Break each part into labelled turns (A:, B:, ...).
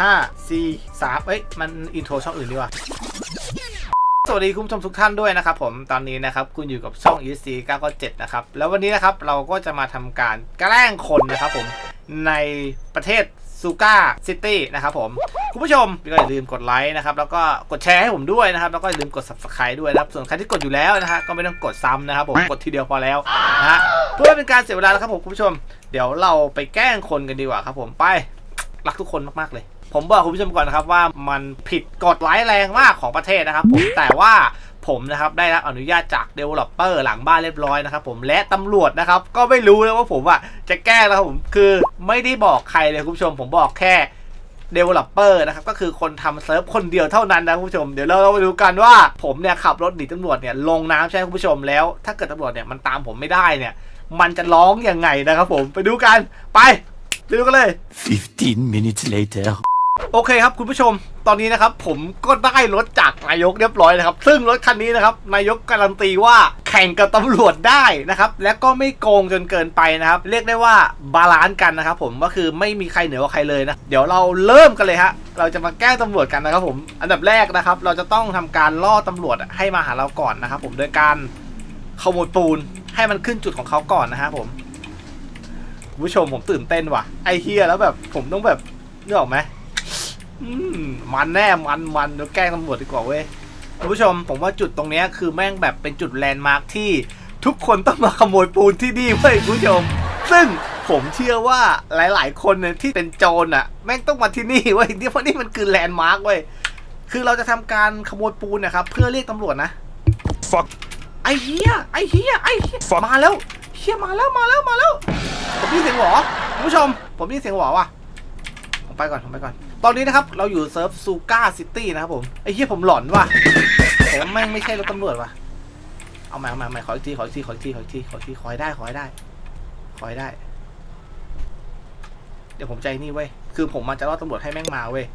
A: ห้าสี่สามเอ้ย มันอินโทรช่องอื่นดีกว่า สวัสดีคุณผู้ชมทุกท่านด้วยนะครับผม ตอนนี้นะครับ คุณอยู่กับช่อง EC 997 นะครับ แล้ววันนี้นะครับ เราก็จะมาทำการแกล้งคนนะครับผม ในประเทศซูก้าซิตี้นะครับผมคุณผู้ชมก็อย่าลืมกดไลค์นะครับแล้วก็กดแชร์ให้ผมด้วยนะครับแล้วก็อย่าลืมกด subscribe ด้วยนะครับส่วนใครที่กดอยู่แล้วนะฮะก็ไม่ต้องกดซ้ำนะครับผมกดทีเดียวพอแล้วนะฮะเพื่อไม่เป็นการเสียเวลานะครับผมคุณผู้ชม เดี๋ยวเราไปแกล้งคนกันดีกว่าครับผมไปรักทุกคนมากๆเลย ผมบอกคุณผู้ชมก่อนนะครับว่ามันผิดกฎร้ายแรงมากของประเทศนะครับผมแต่ว่าผมนะครับได้รับอนุญาตจาก developer หลังบ้านเรียบร้อยนะครับผมและตำรวจนะครับก็ไม่รู้เลยว่าผมอะจะแกล้งนะครับผมคือไม่ได้บอกใครเลยคุณผู้ชมผมบอกแค่ developer นะครับก็คือคนทำเซิร์ฟคนเดียวเท่านั้นนะคุณผู้ชมเดี๋ยวเราเราไปดูกันว่าผมเนี่ยขับรถหนีตำรวจเนี่ยลงน้ำใช่ไหมคุณผู้ชมแล้ว ถ้าเกิดตำรวจเนี่ยมันตามผมไม่ได้เนี่ย มันจะร้องยังไงนะครับผมไปดูกันไปดูกันเลย
B: 15 minutes later.
A: โอเคครับคุณผู้ชมตอนนี้นะครับผมก็ได้รถจากนายกเรียบร้อยนะครับ ซึ่งรถคันนี้นะครับนายกการันตีว่าแข่งกับตำรวจได้นะครับ และก็ไม่โกงจนเกินไปนะครับ เรียกได้ว่าบาลานซ์กันนะครับผมก็คือไม่มีใครเหนือกว่าใครเลยนะเดี๋ยวเราเริ่มกันเลยฮะเราจะมาแก้ตำรวจกันนะครับ ผมอันดับแรกนะครับ เราจะต้องทำการล่อตำรวจให้มาหาเราก่อนนะครับ ผมโดยการขโมยปูนให้มันขึ้นจุดของเขาก่อนนะครับผมผู้ชมผมตื่นเต้นว่ะไอเฮียแล้วแบบผมต้องแบบนึกออกไหม มมันแน่ มันมันเดี๋ยวแกล้งตำรวจดีกว่าเว้ยคุณผู้ชมผมว่าจุดตรงเนี้ยคือแม่งแบบเป็นจุดแลนด์มาร์คที่ทุกคนต้องมาขโมยปูนที่นี่เว้ยคุณผู้ชม ซึ่งผมเชื่อว่าหลาย ๆ คนเนี่ยที่เป็นโจรอะ แม่งต้องมาที่นี่เว้ยที่เพราะนี่มันคือแลนด์มาร์คเว้ยคือเราจะทำการขโมยปูนนะครับ เพื่อเรียกตำรวจนะ
B: Fuck
A: ไอ้เฮียไอ้เฮียไอ้เฮีย
B: Fuck
A: มาแล้วเฮียมาแล้วมาแล้วมาแล้ว ผมได้ยินเสียงหวอคุณผู้ชม ผมได้ยินเสียงหวอว่ะผมไปก่อนผมไปก่อน ตอนนี้นะครับเราอยู่เซิร์ฟซูก้าซิตี้นะครับผมไอ้เฮียผมหลอนว่ะผมแม่งไม่ใช่รถตำรวจว่ะ เอาใหม่เอาใหม่เอาใหม่ขออีกทีขออีกทีขออีกทีขออีกทีขออีกทีขอให้ได้ขอให้ได้ ขอให้ได้ เดี๋ยวผมใจนี่เว้ยคือผมมันจะรอดตำรวจให้แม่งมาเว้ย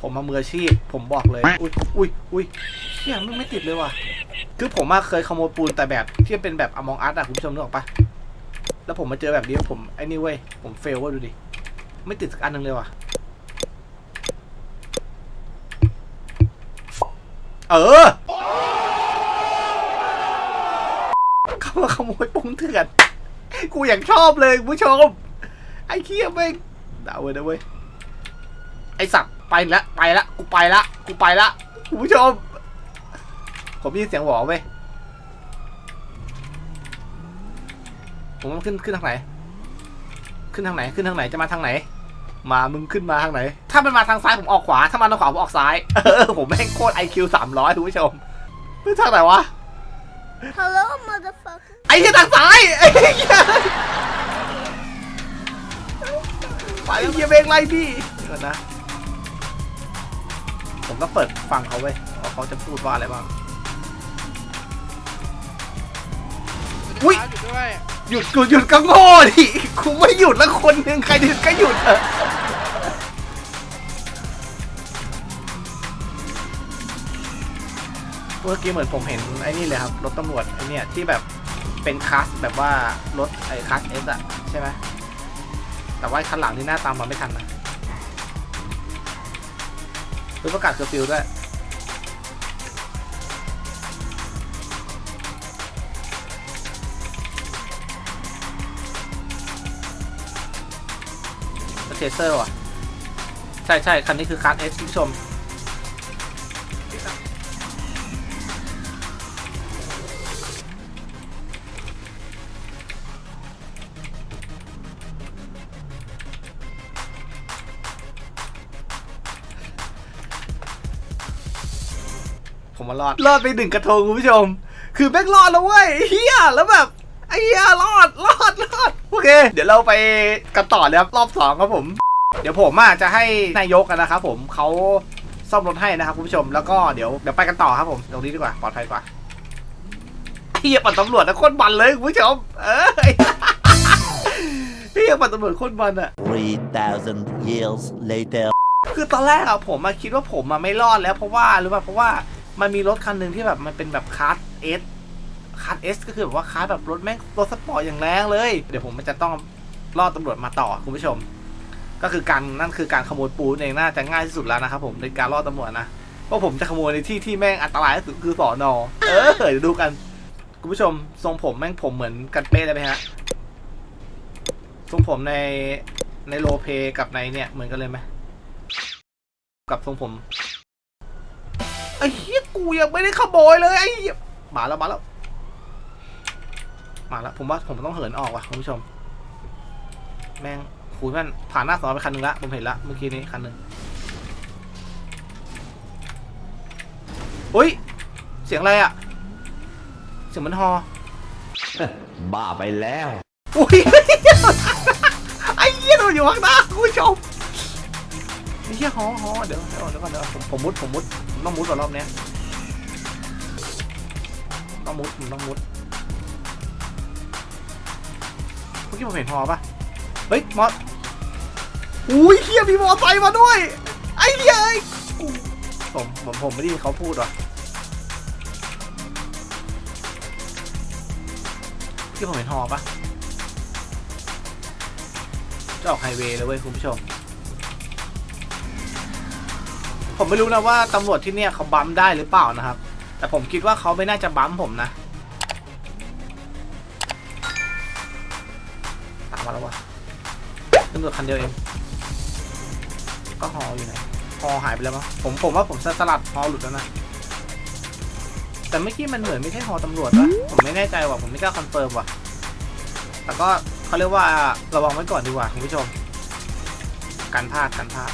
A: ผมมามืออาชีพ ผมบอกเลย อุ้ยอุ้ยอุ้ยเชี่ยมันไม่ติดเลยว่ะ คือผมมาเคยขโมยปูนแต่แบบที่เป็นแบบอมองอาร์ตอะคุณผู้ชมนึกออกปะแล้วผมมาเจอแบบนี้ผมไอ้นี่เว้ยผมเฟลว่าดูดิ ไม่ติดสักอันหนึงเลยว่ะ เออเขามาขโมยปูนเถื่อน กูอย่างชอบเลยคุณผู้ชม ไอ้เคี้ยแม่งด่าเว้ยนะเว้ย ไอ้สัตว์ไปละไปละกูไปละกูไปละคุณผู้ชม ผมยินเสียงหวอเว้ยผมต้องขึ้นขึ้นทางไหน ขึ้นทางไหนขึ้นทางไหนจะมาทางไหน มามึงขึ้นมาทางไหน ถ้ามันมาทางซ้ายผมออกขวา ถ้ามันทางขวาผมออกซ้ายเออผมแม่งโคตร IQ สามร้อยคุณผู้ชมไม่ทางไหนวะ
C: Hello, motherfucker.
A: ไอ้ที่ทางซ้ายไอ้เหี้ยไปเฮียเบงไล่พี่เดี๋ยวก่อนนะ ผมก็เปิดฟังเขาเว้ยว่าเขาจะพูดว่าอะไรบ้าง อุ๊ย
D: หยุดด้วย
A: หยุดหยุดหยุดก็โง่ดิกูไม่หยุดแล้วคนหนึ่งใครหยุดก็หยุดเถอะเมื่อกี้เหมือนผมเห็นไอ้นี่เลยครับรถตำรวจไอ้เนี่ยที่แบบเป็นคัสแบบว่ารถไอ้คัสเอสอะใช่ไหมแต่ว่าคันหลังนี่หน้าตามมาไม่ทันนะเฮ้ประกาศเคอร์ฟิวด้วย เทเซอร์ว่ะ ใช่ใช่คันนี้คือคัสเอสคุณผู้ชมผมมารอด รอดไปหนึ่งกระทงคุณผู้ชม คือแม่งรอดแล้วเว้ยเฮียแล้วแบบไอ้เฮียรอดรอดรอด โอเค เดี๋ยวเราไปกันต่อเลยครับ รอบสองครับผม เดี๋ยวผมอะจะให้นายกอะนะครับผมเขาซ่อมรถให้นะครับคุณผู้ชมแล้วก็เดี๋ยวเดี๋ยวไปกันต่อครับผมตรงนี้ดีกว่าปลอดภัยกว่าเฮียปั่นตำรวจนะโคตรบันเลยคุณผู้ชมเอ้ยเฮียปั่นตำรวจโคตรบันอะ
B: 3,000 years later.
A: คือตอนแรกอะผมมาคิดว่าผมมาไม่รอดแล้วเพราะว่าหรือว่าเพราะว่ามันมีรถคันหนึ่งที่แบบมันเป็นแบบคาร์ดเอสคาร์ดเอสก็คือแบบว่าคาร์ดแบบรถแม่งรถสปอร์ตอย่างแรงเลย เดี๋ยวผมมันจะต้องรอดตำรวจมาต่อคุณผู้ชม ก็คือการนั่นคือการขโมยปูนเองน่าจะง่ายที่สุดแล้วนะครับผมในการล่อตำรวจนะเพราะผมจะขโมยในที่ที่แม่งอันตรายที่สุดคือสอนอเออเดี๋ยวดูกันคุณผู้ชมทรงผมแม่งผมเหมือนกันเป๊ะเลยไหมฮะทรงผมในในโรลเพกับในเนี่ยเหมือนกันเลยไหมกับทรงผมไอ้เหี้ยกูยังไม่ได้ขโมยเลยไอ้เหมาแล้วมาแล้วมาแล้วผมว่าผมต้องเหินออกว่ะคุณผู้ชม แม่ง ขุยมันผ่านหน้าสอนอไปคันหนึ่งละผมเห็นละเมื่อกี้นี้คันหนึ่งอุ้ย เสียงอะไรอะเสียงเหมันฮอ
B: บ้าไปแล้ว
A: อุ้ย ไอ้เหี้ยเราอยู่ข้างหน้าคุณผู้ชมไอ้เหี้ยฮอฮอเดี๋ยวเดี๋ยวเดี๋ยวก่อนเดี๋ยวผมผมมุดผมมุดผมต้องมุดก่อนรอบเนี้ยต้องมุดผมต้องมุดเมื่อกี้ผมเห็นฮอปะ เฮ้ยมอสอุ้ยเฮียมีมอไซค์มาด้วย ไอ้เหี้ยเอ้ผมผมผมไม่ได้ยินเขาพูดหรอที่ผมเห็นฮอปะจะออกไฮเวย์เลยเว้ยคุณผู้ชม ผมไม่รู้นะว่าตำรวจที่เนี่ยเขาบัมได้หรือเปล่านะครับ แต่ผมคิดว่าเขาไม่น่าจะบัมผมนะ ตามมาแล้ววะ ตำรวจคันเดียวเอง ก็ฮออยู่ไหนฮอหายไปแล้วมั้งผมผมว่าผมสลัดฮอหลุดแล้วนะ แต่เมื่อกี้มันเหมือนไม่ใช่ฮอตำรวจวะผมไม่แน่ใจว่ะผมไม่กล้าคอนเฟิร์มว่ะ แต่ก็เขาเรียกว่าระวังไว้ก่อนดีกว่าคุณผู้ชม การพลาดการพลาด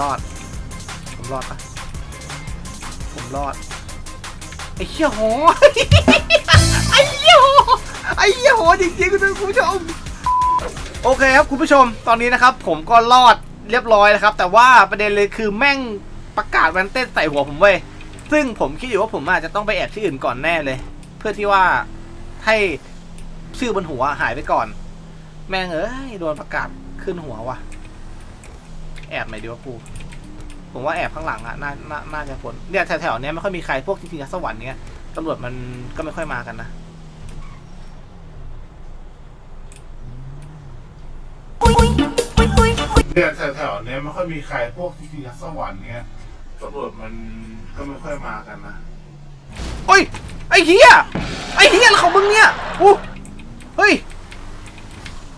A: รอด ผมรอดปะผมรอด ไอ้เหี้ยโหไอ้เหี้ยโหไอ้เหี้ยโหจริงๆคุณผู้ชม โอเคครับคุณผู้ชม ตอนนี้นะครับ ผมก็รอดเรียบร้อยนะครับ แต่ว่าประเด็นเลยคือแม่งประกาศวันเต้นใส่หัวผมเว้ย ซึ่งผมคิดอยู่ว่าผมอาจจะต้องไปแอบที่อื่นก่อนแน่เลย เพื่อที่ว่าให้ชื่อบนหัวหายไปก่อน แม่งเอ้ยโดนประกาศขึ้นหัวว่ะ แอบไหนดีวะกูผมว่าแอบข้างหลังอะน่าน่าน่าจะผลเนี่ยแถวๆเนี้ยไม่ค่อยมีใครพวกจริงๆสวรรค์เนี้ยตำรวจมันก็ไม่ค่อยมากันนะ
D: เนี่ยแถวๆเนี้ยไม่ค่อยมีใครพวกที่ทีสวรรค์เนี้ยตำรวจมันก็ไม่ค่อยมากันนะ
A: โอ้ยไอ้เฮียไอ้เฮียอะไรของมึงเนี่ยอู้เฮ้ย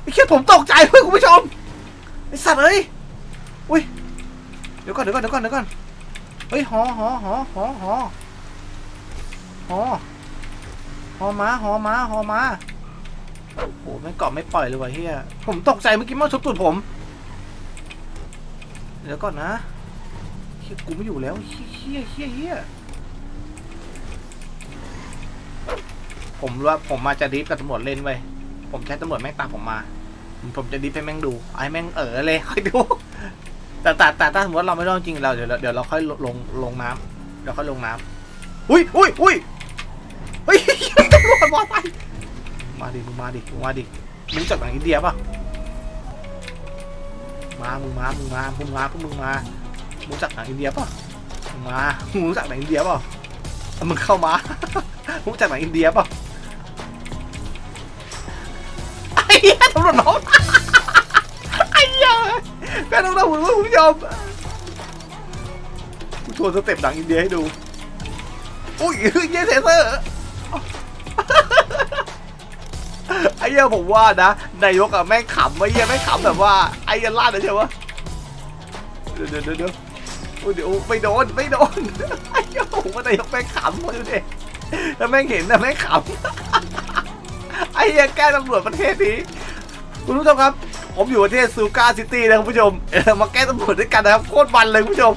A: ไอ้เฮียผมตกใจเพื่อนคุณผู้ชมไอ้สัตว์เอ้ย อุ้ยเดี๋ยวก่อนเดี๋ยวก่อนเดี๋ยวก่อนเดี๋ยวก่อนเฮ้ยหอหอหอหอหอหอหอมาหอมาหอมาโอ้โหไม่เกาะไม่ปล่อยเลยว่ะเฮียผมตกใจเมื่อกี้มันชุบตูดผม เดี๋ยวก่อนนะเฮียกูไม่อยู่แล้วเฮียเฮียเฮียผมว่าผมมาจะดิฟกับตำรวจเล่นไว้ยผมใช้ตำรวจแม่งตามผมมา ผมจะดิฟให้แม่งดูเอาให้แม่งเออเลยคอยดู แต่แต่แต่ถ้าสมมติว่าเราไม่รอดจริงเราเดี๋ยวเดี๋ยวเราค่อยลงลงน้ำเดี๋ยวค่อยลงน้ำอุ้ยอุ้ยอุ้ยเฮ้ยตำรวจมอไซค์มาดิมึงมาดิมึงมาดิมึงจากหนังอินเดียป่ะมามึงมามึงมามึงมาพวกมึงมามึงจากหนังอินเดียป่ะมึงมามึงรู้จักหนังอินเดียป่ะมึงเข้ามามึงจากหนังอินเดียป่ะไอ้ตำรวจน้อง แม่ต้องดูคุณผู้ชมกูโชว์สเต็ปหนังอินเดียให้ดูอุ้ยเย้เทเซอร์ไอ้เหี้ยผมว่านะนายกอะแม่งขำไอ้เหี้ยแม่งขำแบบว่าไอ้เหี้ยลาดเลยใช่ไหมเดี๋ยวเดี๋ยวเดี๋ยวเดี๋ยวโอ้ยเดี๋ยวไม่โดนไม่โดนไอ้เหี้ยผมว่านายกแม่งขำมาดูดิแล้วแม่งเห็นนะแม่งขำไอ้เหี้ยแก้ตำรวจประเทศนี้คุณผู้ชมครับ ผมอยู่ประเทศซูการ์ซิตี้นะคุณผู้ชมมาแก้ตำรวจด้วยกันนะครับโคตรมันเลยคุณผู้ชม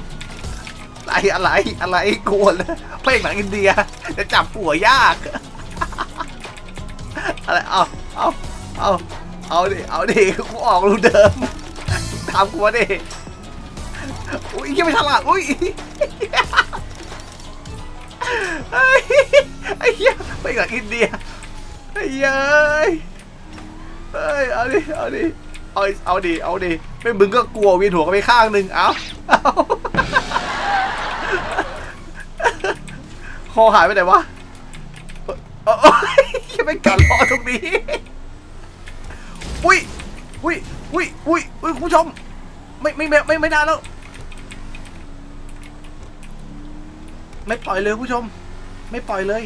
A: อะไรอะไรอะไรกวเลยเพลงหนังอินเดียจะจับผัวยากอะไรเอาเอาเอาเอาดิเอาดิกูออกรูเดิมทำกูมาดิอุ้ยยังไม่ฉลาดอุ้ยไอ้ไอ้เหี้ยไปกับอินเดียไอ้เหี้ยเอ้ยเอ้ยเอาดิเอาดิ เอาเอาดิเอาดิไม่มึงก็กลัววีนหัวกันไปข้างหนึ่งเอาเอาคอหายไปไหนวะเอ้ยเอ้ยยังไม่กัดรอตรงนี้ อุ้ย อุ้ย อุ้ย อุ้ย อุ้ยคุณผู้ชม ไม่ไม่ไม่ไม่ไม่นานแล้ว ไม่ปล่อยเลยคุณผู้ชม ไม่ปล่อยเลย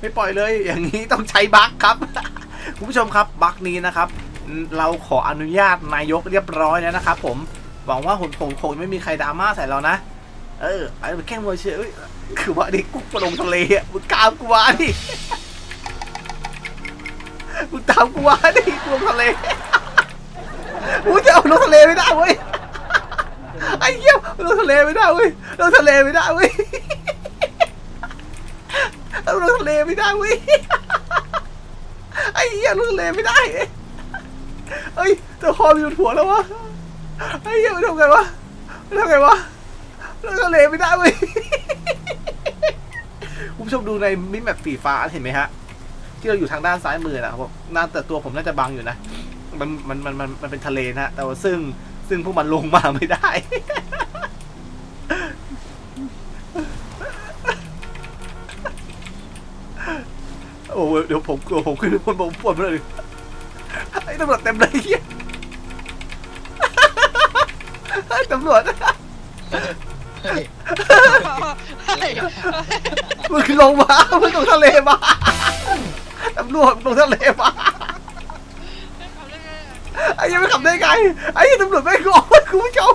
A: ไม่ปล่อยเลย อย่างนี้ต้องใช้บั๊กครับ คุณผู้ชมครับบั๊กนี้นะครับ เราขออนุญาตนายกเรียบร้อยแล้วนะครับผมหวังว่าผมคงคงไม่มีใครดราม่าใส่เรานะ เออไอ้แค่มวยเชื่อเอ้ยคือว่าดิกุ๊กลงทะเลอะมึงตามกูมาดิมึงตามกูมาดิลงทะเลมึงจะเอาลงทะเลไม่ได้เว้ยไอ้เหี้ยลงทะเลไม่ได้เว้ยลงทะเลไม่ได้เว้ยลงทะเลไม่ได้เว้ยไอ้เหี้ยลงทะเลไม่ได้ เอ้ยเจะคอมีบนหัวแล้ววะไอ้เหี้ยมันทำไงวะมันทำไงวะลงทะเลไม่ได้เว้ยคุณผู้ชมดูในมินแมปสีฟ้าเห็นไหมฮะ ที่เราอยู่ทางด้านซ้ายมือนะครับผมน่าแต่ตัวผมน่าจะบังอยู่นะ มันมันมันมันมันเป็นทะเลนะ แต่ว่าซึ่งซึ่งพวกมันลงมาไม่ได้ โอ้เดี๋ยวผมกลัวผมขึ้นบนบนบนเลย ตำรวจเต็มเลยเฮียตำรวจ
E: เฮ้ย
A: มึงลงมามึงลงทะเลมาตำรวจลงทะเลมาไอ้ยังไม่ขับได้ไงไอ้ยังตำรวจไม่กอดคุณผู้ชม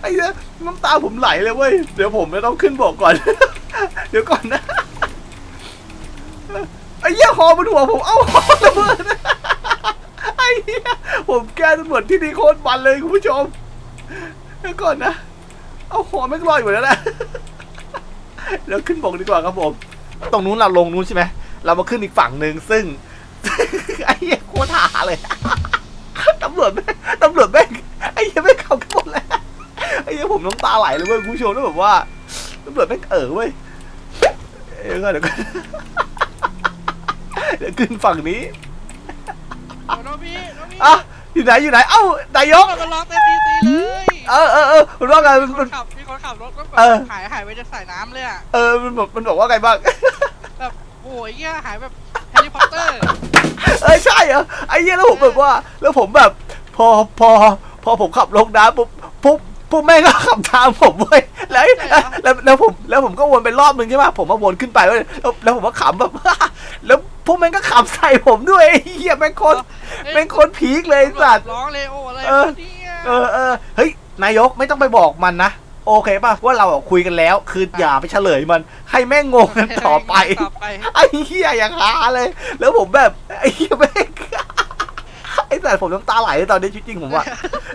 A: ไอ้เนี่ยน้ำตาผมไหลเลยเว้ยเดี๋ยวผมจะต้องขึ้นบอกก่อน เดี๋ยวก่อนนะไอ้เหี้ยคอบนหัวผมเอ้าระเบิด ผมแก้ตำรวจที่นี่โคตรมันเลยคุณผู้ชมเดี๋ยวก่อนนะ เอาคอไม่งลอยอยู่แล้วนะเดี๋ยวขึ้นบอกดีกว่าครับผม ตรงนู้นเราลงนู้นใช่ไหมเรามาขึ้นอีกฝั่งหนึ่งซึ่งไอ้เหี้ยโคตรหาเลยตำรวจแม่งตำรวจแม่งไอ้เหี้ยไม่งขับกันหมดแล้วไอ้เหี้ยผมน้ำตาไหลเลยเว้ยคุณผู้ชมแล้วแบบว่าตำรวจแม่งเออเว้ยเดี๋ยวก่อนเดี๋ยวก่อนเดี๋ยวขึ้นฝั่งนี้
E: โอ้น้องพี่น้องพี่
A: อะอยู่ไหนอยู่ไหนเอ้านายก
E: มันร้องเต็มทีตีเลย
A: เออเออเออมันว่าไงมัน
E: มีค
A: มัน
E: น ขับมีคนขับรถก็แบ
A: เออ
E: บหายหายไปจะใส่น้ำเลยอะ
A: เออมันบอกมันบอกว่าไงบ้าง
E: แบบโอ้ยเงี้ยหายแบบแฮร์รี่พอตเตอร์
A: เอ้ยใช่เหรอไอ้เหี้ยแล้วผมแบบว่า แล้วผมแบบ พอพอ พอผมขับลงน้ำปุ๊บปุ๊บปุ๊บแม่งก็ขับตามผมเว้ยแล้วแล้วแล้วผมแล้วผมก็วนไปรอบนึงใช่ป่ะผมมาวนขึ้นไปเว้ยแล้วแล้วผมก็ขำแบบ แล้ว พวกแม่งก็ขับใส่ผมด้วยไอ้เหี้ยแม่งโคตรแม่งโคตรพีคเลยไอ้สัตว์
E: ร้องเลยโอ้อะไร
A: เออ
E: วะเนี่ย
A: เออเออเฮ้ยนายกไม่ต้องไปบอกมันนะ โอเคป่ะว่าเราอะคุยกันแล้ว คืออย่าไปเฉลยมันให้แม่งงงกันต่อไป
E: ต่อไป
A: ไอ้เหี้ยอย่างหาเลย แล้วผมแบบไอ้เหี้ยแม่ง ไอ้แต่ผมน้ำตาไหลเลยตอนนี้จริงๆผมว่า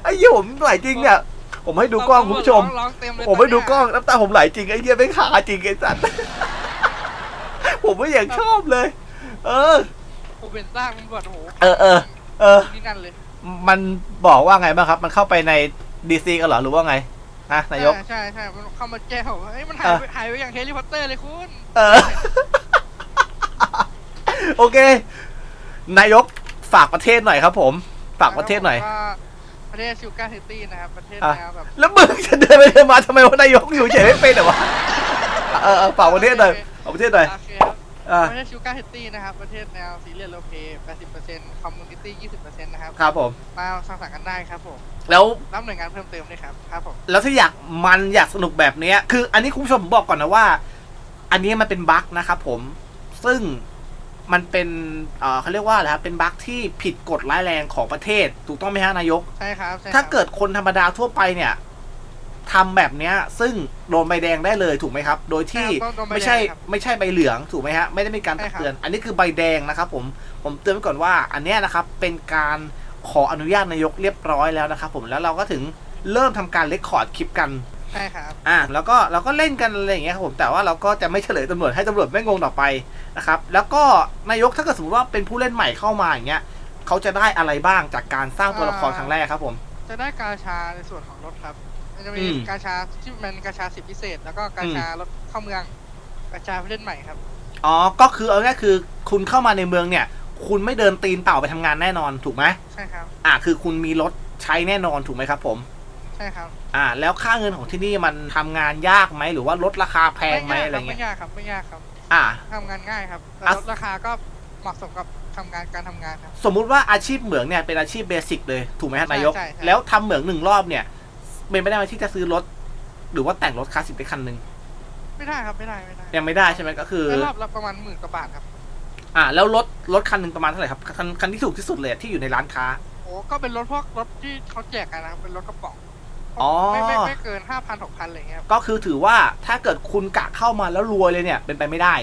A: ไอ้เหี้ยผมไหลจริงเนี่ยผมให้ดูกล้องคุณผู้ชม
E: ร้องเต็มเลย
A: ผมให้ดูกล้องน้ำตาผมไหลจริงไอ้เหี้ยไม่ขาจริงไอ้สัตว์ ผมไม่อยากชอบเลย เออ
E: ผมเป็นสร้างมันแบบโอ้โห
A: เออเออเออ
E: นี่นั่นเลย
A: มันบอกว่าไงบ้างครับ มันเข้าไปในดีซีกันเหรอหรือว่าไงนะนายก
E: ใช่ใช่ใช่มันเข้ามาแจ้งผมว่าเอ้ยมันหายไปหายไปอย่างแฮร์รี่พอตเตอร์เลยคุณ
A: เออ โอเค นายกฝากประเทศหน่อยครับ ผม ฝากประเทศหน่อย
E: ก็ประเทศซิลกาซิตี้นะครับประเทศ
A: อะ
E: แนวแบบ
A: แล้วมึงจะเดินไปเดินมาทำไมว่านายกอยู่เฉยไม่เป็นเหรอวะเออเออฝากประเทศหน่อยฝากประเทศหน่อย
E: โอเคครับ
A: อ่า
E: ประเทศซิลกาซิตี้นะครับ ประเทศแนวซีเรียสโลเพ80%คอมมูนิตี้20%นะครับ
A: ครับผม
E: มาสร้างสรรค์กันได้ครับผม
A: แล้ว
E: รับหน่วยงานเพิ่มเติมด้วยครับ ครับผม
A: แล้วถ้าอยากมันอยากสนุกแบบเนี้ย คืออันนี้คุณผู้ชมผมบอกก่อนนะว่า อันนี้มันเป็นบั๊กนะครับผม ซึ่งมันเป็นเอ่อเขาเรียกว่าอะไรครับ เป็นบั๊กที่ผิดกฎร้ายแรงของประเทศ ถูกต้องไหมฮะนายก
E: ใช่ครับใช่ครับ
A: ถ้าเกิดคนธรรมดาทั่วไปเนี่ย ทำแบบเนี้ย ซึ่งโดนใบแดงได้เลยถูกไหมครับ โดยที่
E: ครับต้องโดนใบ
A: ไม่ใช่
E: แดงครับ
A: ไม่ใช่ใบเหลืองถูกไหมฮะไม่ได้มีการตัก
E: ใช่ครับ
A: เตือน อันนี้คือใบแดงนะครับ ผมผมเตือนไว้ก่อนว่า อันเนี้ยนะครับเป็นการขออนุญาตนายกเรียบร้อยแล้วนะครับ ผมแล้วเราก็ถึงเริ่มทำการเลคคอร์ดคลิปกัน
E: ใช่ครับ
A: อ่าแล้วก็เราก็เล่นกันอะไรอย่างเงี้ยครับผมแต่ว่าเราก็จะไม่เฉลยตำรวจให้ตำรวจไม่งงต่อไปนะครับแล้วก็นายกถ้าเกิดสมมติว่าเป็นผู้เล่นใหม่เข้ามาอย่างเงี้ยเขาจะได้อะไรบ้างจากการสร้างตัวละครครั้งแรกครับผม
E: จะได้กาชาในส่วนของรถครับ มันจะมี
A: อืม
E: กาชาที่เป็นกาชาสิบพิเศษ แล้วก็กาชารถเข้าเมือง กาชาผู้เล่นใหม่ครับ
A: อ๋อ ก็คือเอาง่ายๆคือคุณเข้ามาในเมืองเนี่ย คุณไม่เดินตีนเปล่าไปทำงานแน่นอนถูกไหม
E: ใช่ครับ
A: อ่าคือคุณมีรถใช้แน่นอนถูกไหมครับผม
E: ใช่ครับ
A: อ่า แล้วค่าเงินของที่นี่มันทำงานยากไหมหรือว่าลดราคาแพงไหมอะไร
E: ไม่
A: เงี้ย
E: ยากครับไม่ยากครับ
A: อ่า
E: ทำงานง่ายครับแต่
A: อะ
E: ลดราคาก็เหมาะสมกับทำงานการทำงานครับ
A: สมมุติว่าอาชีพเหมืองเนี่ยเป็นอาชีพเบสิกเลยถูกไหมครับ
E: ใช่
A: นายก
E: ใช่ใช่
A: แล้วทำเหมืองหนึ่งรอบเนี่ย เป็นไปได้ไหมที่จะซื้อรถ หรือว่าแต่งรถคลาสสิกไปคันหนึ่ง
E: ไม่ได้ครับไม่ได้ไม่ได้
A: ยังไม่ได้ใช่ไหมก็คือ
E: ได้รอบละประมาณหมื่นกว่าบาทครับ
A: อ่า แล้วรถรถคันหนึ่งประมาณเท่าไหร่ครับคันคันที่ถูกที่สุดเลยที่อยู่ในร้านค้า
E: โอ้ก็เป็นรถพวกรถที่เขาแจกกันนะครับเป็นรถกระป๋อง
A: อ๋อ
E: ไม่ไม่ไม่เกินห้าพันหกพันอะไรเงี้ยครับ
A: ก็คือถือว่าถ้าเกิดคุณกะเข้ามาแล้วรวยเลยเนี่ย เป็นไปไม่ได้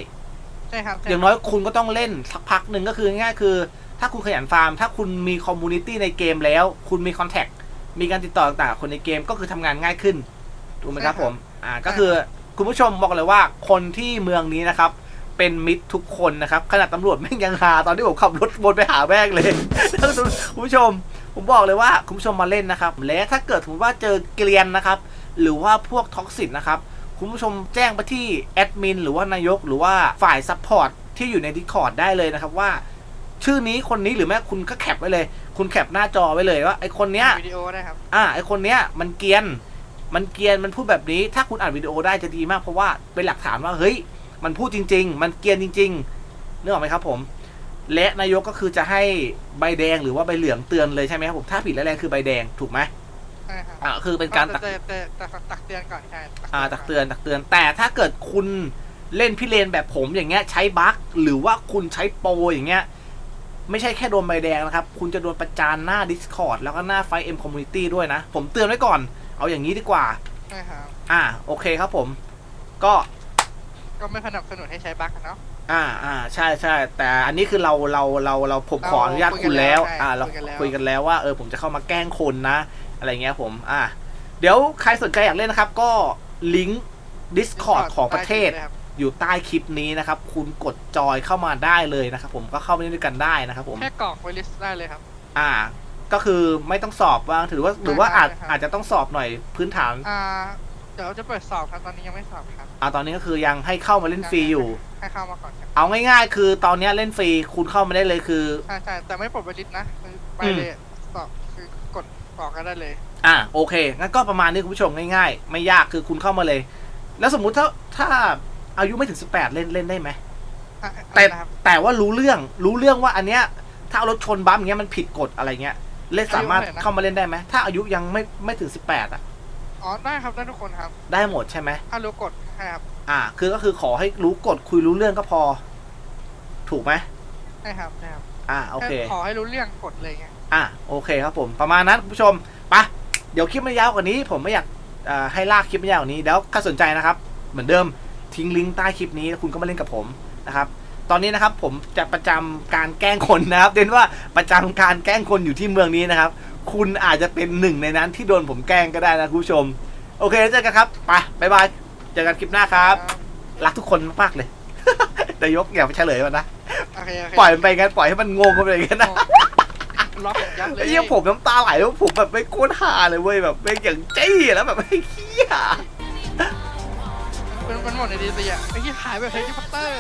E: ใช่ครับใช่
A: อย่างน้อยคุณก็ต้องเล่นสักพักหนึ่งก็คือง่ายๆคือ ถ้าคุณขยันฟาร์ม ถ้าคุณมีคอมมูนิตี้ในเกมแล้ว คุณมีคอนแทค มีการติดต่อต่างๆกับคนในเกมก็คือทำงานง่ายขึ้นถูกไหมครับ ผมอ่าก็คือคุณผู้ชมบอกเลยว่าคนที่เมืองนี้นะครับ เป็นมิตรทุกคนนะครับขนาดตำรวจแม่งยังหาตอนที่ผมขับรถวนไปหาแม่งเลยคุณผู้ชม ผมบอกเลยว่าคุณผู้ชมมาเล่นนะครับ และถ้าเกิดสมมติว่าเจอเกลียนนะครับ หรือว่าพวกท็อกซิตนะครับ คุณผู้ชมแจ้งไปที่แอดมินหรือว่านายก หรือว่าฝ่ายซัพพอร์ตที่อยู่ใน Discord ได้เลยนะครับว่า ชื่อนี้คนนี้หรือแม้คุณก็แคปไว้เลย คุณแคปหน้าจอไว้เลยว่าไอคนเนี้ย
E: วิดีโอได้ครับ
A: อ่าไอคนเนี้ยมันเกรียน มันเกรียนมันพูดแบบนี้ ถ้าคุณอ่านวิดีโอได้จะดีมากเพราะว่าเป็นหลักฐานว่าเฮ้ย มันพูดจริง ๆ มันเกรียนจริงๆนึกออกไหมครับผม และนายกก็คือจะให้ใบแดงหรือว่าใบเหลืองเตือนเลยใช่ไหมครับผมถ้าผิดแล้วแรงคือใบแดงถูกไหม
E: ใช่ครับ
A: อ่าคือเป็นการตัก
E: แต่แต่แต่แต่ตักเตือนก่อนใช่
A: อ่าตักเตือนตักเตือนแต่ถ้าเกิดคุณเล่นพิเรนแบบผมอย่างเงี้ยใช้บั๊กหรือว่าคุณใช้โปรอย่างเงี้ย ไม่ใช่แค่โดนใบแดงนะครับ คุณจะโดนประจานหน้า Discord แล้วก็หน้าไฟเอ็มคอมมูนิตี้ด้วยนะ ผมเตือนไว้ก่อน เอาอย่างนี้ดีกว่า
E: ใช่ครับ
A: อ่า โอเคครับผม ก็
E: ก็ไม่สนับสนุนให้ใช้บั๊กอะเนาะ
A: อ่าอ่าใช่ใช่แต่อันนี้คือเราเราเราเราผมขออนุญาตคุณแล้ว
E: ใช่
A: อ่า เรา
E: คุยกันแล้ว
A: คุยกันแล้วว่าเออผมจะเข้ามาแกล้งคนนะ อะไรเงี้ยผม อ่า เดี๋ยวใครสนใจอยากเล่นนะครับ ก็ลิงก์ Discord ของประเทศ
E: ได้คลิปลยครับ
A: อยู่ใต้คลิปนี้นะครับ คุณกดจอยเข้ามาได้เลยนะครับ ผมก็เข้าไปเล่นด้วยกันได้นะครับ ผม
E: แค่กรอกไวลิสได้เลยครับ
A: อ่า ก็คือไม่ต้องสอบว่างถือว่าหรือว่าอาจ
E: ได้ครับ
A: อาจจะต้องสอบหน่อยพื้นฐาน
E: อ่าเดี๋ยวจะเปิดสอบครับตอนนี้ยังไม่สอบครับ
A: อ่าตอนนี้ก็คือยังให้เข้ามาเล่นฟรีอยู่
E: ให้เข้ามาก่อนครับ
A: เอาง่ายๆ คือตอนนี้เล่นฟรีคุณเข้ามาได้เลยคือ
E: ใช่ใช่แต่ไม่ปลดไวลิสนะคือไป
A: อืม
E: เลยสอบคือกดกรอกกันได้เลย
A: อ่าโอเคงั้นก็ประมาณนี้คุณผู้ชมง่ายๆ ไม่ยากคือคุณเข้ามาเลย แล้วสมมุติถ้าถ้า อายุไม่ถึง18เล่นเล่นได้ไหม
E: อะ
A: แต่
E: นะครับ
A: แต่ว่ารู้เรื่องรู้เรื่องว่าอันเนี้ยถ้าเอารถชนบัมอย่างเงี้ยมันผิดกฎอะไรเงี้ยเล่นสามารถเข้ามาเล่นได้ไหมถ้าอายุยังไม่ไม่ถึง18อะ
E: อ๋อได้ครับได้ทุกคนครับ
A: ได้หมดใช่ไหม
E: ถ้ารู้กดใช่ครับ
A: อ่า คือก็คือขอให้รู้กฎคุยรู้เรื่องก็พอ ถูกไหม
E: ใช่ครับใช่ครับ
A: อ่า โอเค
E: แค่ขอให้รู้เรื่องกดเลยไง
A: อะโอเคครับผม ประมาณนั้นคุณผู้ชมไปะเดี๋ยวคลิปมันยาวกว่านี้ ผมไม่อยากเอ่อให้ลากคลิปมันยาวกว่านี้ แล้วถ้าสนใจนะครับ เหมือนเดิม ทิ้งลิงก์ใต้คลิปนี้แล้วคุณก็มาเล่นกับผมนะครับ ตอนนี้นะครับผมจะประจำการแกล้งคนนะครับเด่นว่าประจำการแกล้งคนอยู่ที่เมืองนี้นะครับ คุณอาจจะเป็นหนึ่งในนั้นที่โดนผมแกล้งก็ได้นะคุณผู้ชม โอเคแล้วเจอกันครับไปบ๊ายบายเจอกันคลิปหน้าครับ รักทุกคนมากๆเลยแต่ยกอย่าไปเฉลยมันนะ
E: โอเคโอเค
A: ปล่อยมันไปงั้นปล่อยให้มันงงกันไปอย่างนั้นนะ
E: ล็อกอย่างยับเลย
A: ไอ้เหี้ยผมน้ำตาไหลแล้วผมแบบไม่โคตรฮาเลยเว้ยแบบไม่อย่างจี้แล้วแบบไม่เขี้ย
E: มันมันหมดในดีซีอะไอ้ที่หายไปเฮลิคอปเตอร์